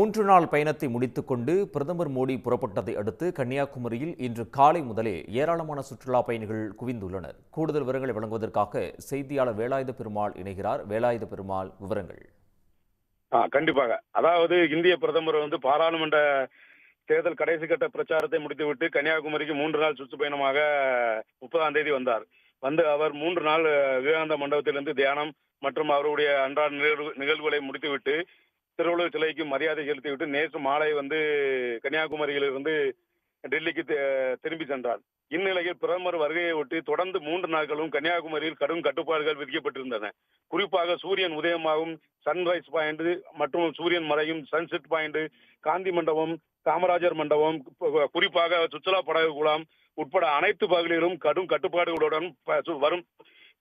மூன்று நாள் பயணத்தை முடித்துக்கொண்டு பிரதமர் மோடி புறப்பட்டதை அடுத்து கன்னியாகுமரியில் இன்று காலை முதலே ஏராளமான சுற்றுலா பயணிகள் குவிந்துள்ளனர். கூடுதல் விவரங்களை வழங்குவதற்காக செய்தியாளர் வேலாயுத பெருமாள் இணைகிறார். வேலாயுத பெருமாள் விவரங்கள். கண்டிப்பாக. அதாவது இந்திய பிரதமர் வந்து பாராளுமன்ற தேர்தல் கடைசி கட்ட பிரச்சாரத்தை முடித்துவிட்டு கன்னியாகுமரிக்கு மூன்று நாள் சுற்றுப்பயணமாக முப்பதாம் தேதி வந்தார். வந்து அவர் மூன்று நாள் விவேகானந்த மண்டபத்திலிருந்து தியானம் மற்றும் அவருடைய அன்றாட நிகழ்வு நிகழ்வுகளை முடித்துவிட்டு திருவள்ளுவர் சிலைக்கு மரியாதை செலுத்திவிட்டு நேற்று மாலை வந்து கன்னியாகுமரியிலிருந்து டெல்லிக்கு திரும்பி சென்றார். இந்நிலையில் பிரதமர் வருகையை ஒட்டி தொடர்ந்து மூன்று நாட்களும் கன்னியாகுமரியில் கடும் கட்டுப்பாடுகள் விதிக்கப்பட்டிருந்தன. குறிப்பாக சூரியன் உதயமாகும் சன்ரைஸ் பாயிண்ட் மற்றும் சூரியன் மறையும் சன்செட் பாயிண்ட் காந்தி மண்டபம் காமராஜர் மண்டபம் குறிப்பாக சுற்றுலா படகு குளம் உட்பட அனைத்து பகுதிகளிலும் கடும் கட்டுப்பாடுகளுடன் வரும்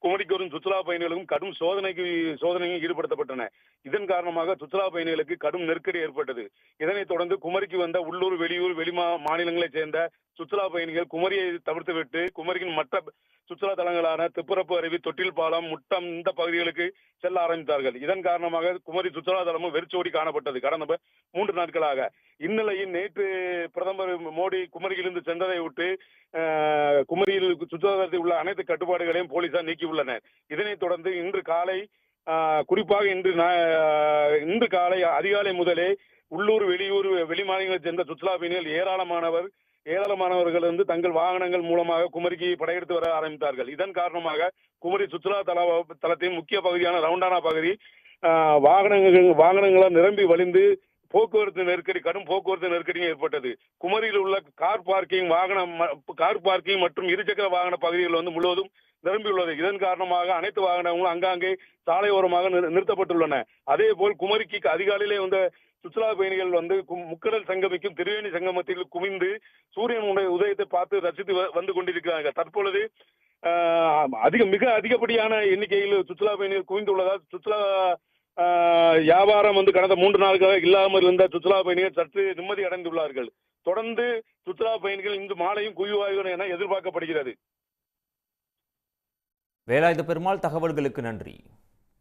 குமரிக்கு வரும் சுற்றுலா பயணிகளும் கடும் சோதனைக்கு சோதனையும் ஈடுபடுத்தப்பட்டன. இதன் காரணமாக சுற்றுலா பயணிகளுக்கு கடும் நெருக்கடி ஏற்பட்டது. இதனைத் தொடர்ந்து குமரிக்கு வந்த உள்ளூர் வெளியூர் வெளிமா மாநிலங்களைச் சேர்ந்த சுற்றுலா பயணிகள் குமரியை தவிர்த்துவிட்டு குமரியின் மற்ற சுற்றுலா தலங்களான திப்புரப்பு அருவி தொட்டில் பாலம் முட்டம் இந்த பகுதிகளுக்கு செல்ல ஆரம்பித்தார்கள். இதன் காரணமாக குமரி சுற்றுலா தலமும் வெறிச்சோடி காணப்பட்டது. கடந்த மூன்று நாட்களாக இந்நிலையில் நேற்று பிரதமர் மோடி குமரியிலிருந்து சென்றதை விட்டு அஹ், குமரியில் சுற்றுலாத்தலத்தில் உள்ள அனைத்து கட்டுப்பாடுகளையும் போலீசார் நீக்கியுள்ளனர். இதனைத் தொடர்ந்து இன்று காலை குறிப்பாக இன்று நா- இன்று காலை அதிகாலை முதலே உள்ளூர் வெளியூர் வெளிமாநிலங்களைச் சேர்ந்த சுற்றுலா பயணிகள் ஏராளமானவர் ஏராளமானவர்கள் வந்து தங்கள் வாகனங்கள் மூலமாக குமரிக்கு படையெடுத்து வர ஆரம்பித்தார்கள். இதன் காரணமாக குமரி சுற்றுலா தல தலத்தின் முக்கிய பகுதியான ரவுண்டானா பகுதி வாகனங்கள் வாகனங்களால் நிரம்பி வழிந்து போக்குவரத்து நெருக்கடி கடும் போக்குவரத்து நெருக்கடியும் ஏற்பட்டது. குமரியில் உள்ள கார் பார்க்கிங் வாகன கார் பார்க்கிங் மற்றும் இருசக்கர வாகன பகுதிகள் வந்து முழுவதும் நிரம்பியுள்ளது இதன் காரணமாக அனைத்து வாகனங்களும் அங்காங்கே சாலையோரமாக நிறு- நிறுத்தப்பட்டுள்ளன. அதே போல் குமரிக்கு அதிகாலையிலே வந்த சுற்றுலா பயணிகள் வந்து முக்கடல் சங்கமிக்கும் திருவேணி சங்கமத்தில் குவிந்து சூரியனுடைய உதயத்தை பார்த்து ரசித்து வந்து கொண்டிருக்கிறார்கள். தற்பொழுது அதிக மிக அதிகப்படியான எண்ணிக்கையில் சுற்றுலா பயணிகள் குவிந்துள்ளதால் சுற்றுலா ஆஹ், வியாபாரம் வந்து கடந்த மூன்று நாட்களாக இல்லாமல் இருந்த சுற்றுலா பயணிகள் சற்று நிம்மதி அடைந்துள்ளார்கள். தொடர்ந்து சுற்றுலா பயணிகள் இன்று மாலையும் குவிவாய்கள் என எதிர்பார்க்கப்படுகிறது. வேலாயுத பெருமாள் தகவல்களுக்கு நன்றி.